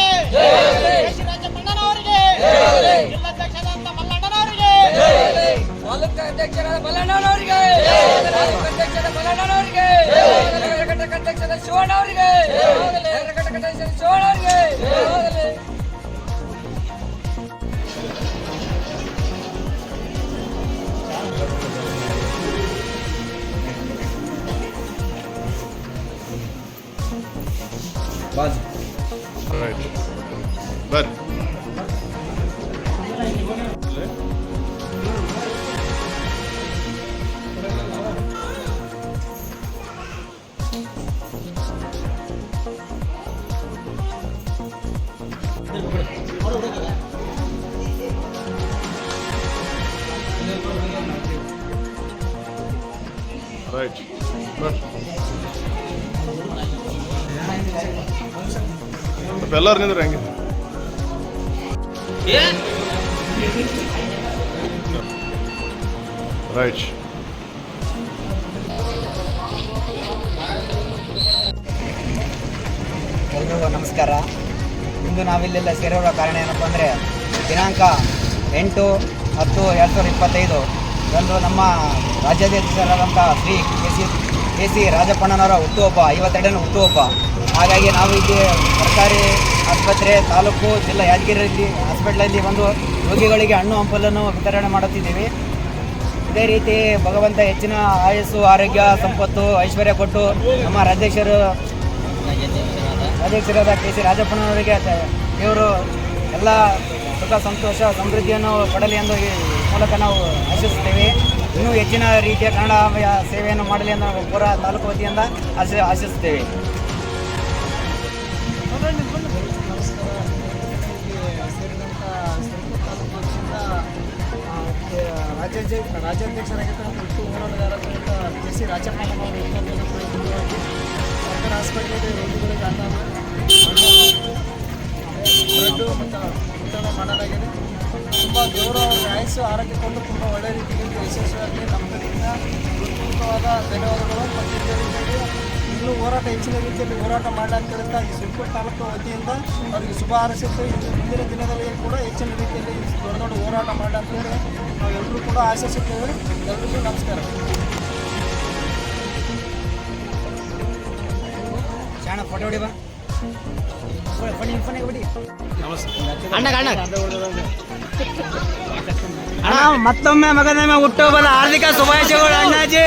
ಅವರಿಗೆ. ಶ್ರೀ ರಾಜಪ್ಪಣ್ಣನವರಿಗೆ ಜಿಲ್ಲಾಧ್ಯಕ್ಷರಾದಂತ ಮಲ್ಲಣ್ಣನವರಿಗೆ. ತಾಲೂಕು ಅಧ್ಯಕ್ಷರಾದ ಮಲ್ಲಣ್ಣನವರಿಗೆ. ತಾಲೂಕು ಅಧ್ಯಕ್ಷರ ಮಲ್ಲಣ್ಣನವರಿಗೆ. ಘಟಕ ಅಧ್ಯಕ್ಷರ ಶಿವಣ್ಣ ಅವರಿಗೆ ಘಟಕ ಅಧ್ಯಕ್ಷರ ಶಿವಣ್ಣ ಅವರಿಗೆ ರೈಟ್ ಬರ್ರಿ ರೈಟ್ ಬರ್ರಿ ಸ್ವಲ್ಪ ಎಲ್ಲರೂ ನಿಂದ್ರಿ ಹಂಗೆ. ರೈಟ್ ಎಲ್ರಿಗೂ ನಮಸ್ಕಾರ. ಇಂದು ನಾವಿಲ್ಲೆಲ್ಲ ಸೇರಿರುವ ಕಾರಣ ಏನಪ್ಪ ಅಂದರೆ ದಿನಾಂಕ ಎಂಟು ಹತ್ತು ಎರಡು ಸಾವಿರದ ಇಪ್ಪತ್ತೈದು. ಇದೊಂದು ನಮ್ಮ ರಾಜ್ಯಾಧ್ಯಕ್ಷರಾದಂಥ Shri K C K C ರಾಜಪ್ಪಣ್ಣನವರ ಹುಟ್ಟುಹಬ್ಬ ಐವತ್ತೆರಡನೇ ಹುಟ್ಟುಹಬ್ಬ. ಹಾಗಾಗಿ ನಾವು ಇಲ್ಲಿ ಸರ್ಕಾರಿ ಆಸ್ಪತ್ರೆ ತಾಲೂಕು ಜಿಲ್ಲಾ ಯಾದಗಿರಿಯಲ್ಲಿ, ಹಾಸ್ಪಿಟ್ಲಲ್ಲಿ ಬಂದು ರೋಗಿಗಳಿಗೆ ಹಣ್ಣು, ಹಂಪಲನ್ನು ವಿತರಣೆ ಮಾಡುತ್ತಿದ್ದೀವಿ. ಇದೇ ರೀತಿ ಭಗವಂತ ಹೆಚ್ಚಿನ ಆಯಸ್ಸು, ಆರೋಗ್ಯ, ಸಂಪತ್ತು, ಐಶ್ವರ್ಯ ಕೊಟ್ಟು ನಮ್ಮ ರಾಜ್ಯಾಧ್ಯಕ್ಷರು ಅಧ್ಯಕ್ಷರಾದ ಕೆ ಸಿ ರಾಜಪ್ಪನವರಿಗೆ ದೇವರು ಎಲ್ಲ ಸುಖ, ಸಂತೋಷ, ಸಮೃದ್ಧಿಯನ್ನು ಕೊಡಲಿ ಎಂದು ಈ ಮೂಲಕ ನಾವು ಆಶಿಸುತ್ತೇವೆ. ಇನ್ನೂ ಹೆಚ್ಚಿನ ರೀತಿಯ ಕನ್ನಡ ಸೇವೆಯನ್ನು ಮಾಡಲಿ ಎಂದು ಪೂರ ತಾಲೂಕು ವತಿಯಿಂದ ಆಶಿ ಆಶಿಸುತ್ತೇವೆ. ಸೇರಿದಂಥ ಸಿರ್ಪುರ್ ತಾಲೂಕು ಪಕ್ಷದಿಂದ ರಾಜ್ಯಾಧ್ಯಕ್ಷ ರಾಜ್ಯಾಧ್ಯಕ್ಷರಾಗಿರ್ತಕ್ಕಂಥ ಹುಟ್ಟು ಹೋರಾಟಗಾರರಾದಂಥ ಕೆ ಸಿ ರಾಜಪ್ಪನವರು ಹುಟ್ಟುಹಬ್ಬದ ಪ್ರಯುಕ್ತವಾಗಿ ಸರ್ಕಾರ ಆಸ್ಪತ್ರೆಯಲ್ಲಿ ರೋಗಿಗಳಿಗೆ ಅನ್ನ ಬ್ರೆಡ್ಡು ಮತ್ತು ಊಟನ ಮಾಡಲಾಗಿದೆ ತುಂಬ ಕೊಂಡು ತುಂಬ ರೀತಿಯಲ್ಲಿ ಯಶಸ್ವಿಯಾಗಿ ನಮ್ಮ ಕಡೆಯಿಂದ ಧನ್ಯವಾದಗಳು ಮತ್ತು ಹೋರಾಟ ಹೆಚ್ಚಿನ ರೀತಿಯಲ್ಲಿ ಹೋರಾಟ ಮಾಡಲಾಗ್ತಿರುತ್ತೆ ಈ ಸುಲ್ಪುರ್ ತಾಲೂಕು ವತಿಯಿಂದ ಅವರಿಗೆ ಶುಭ ಹಾರೈಸುತ್ತೆ ಇನ್ನು ಮುಂದಿನ ದಿನದಲ್ಲಿ ಕೂಡ ಹೆಚ್ಚಿನ ರೀತಿಯಲ್ಲಿ ದೊಡ್ಡ ದೊಡ್ಡ ಹೋರಾಟ ಮಾಡಲಾಗ್ತೇವೆ ನಾವೆಲ್ಲರೂ ಕೂಡ ಆಶಿಸುತ್ತೇವೆ. ಎಲ್ಲರಿಗೂ ನಮಸ್ಕಾರ. ಫೋಟೋ ಮತ್ತೊಮ್ಮೆ ಮಗನ ಹುಟ್ಟುಹಬ್ಬದ ಹಾರ್ದಿಕ ಶುಭಾಶಯಗಳು ಅಣ್ಣಾಜಿ.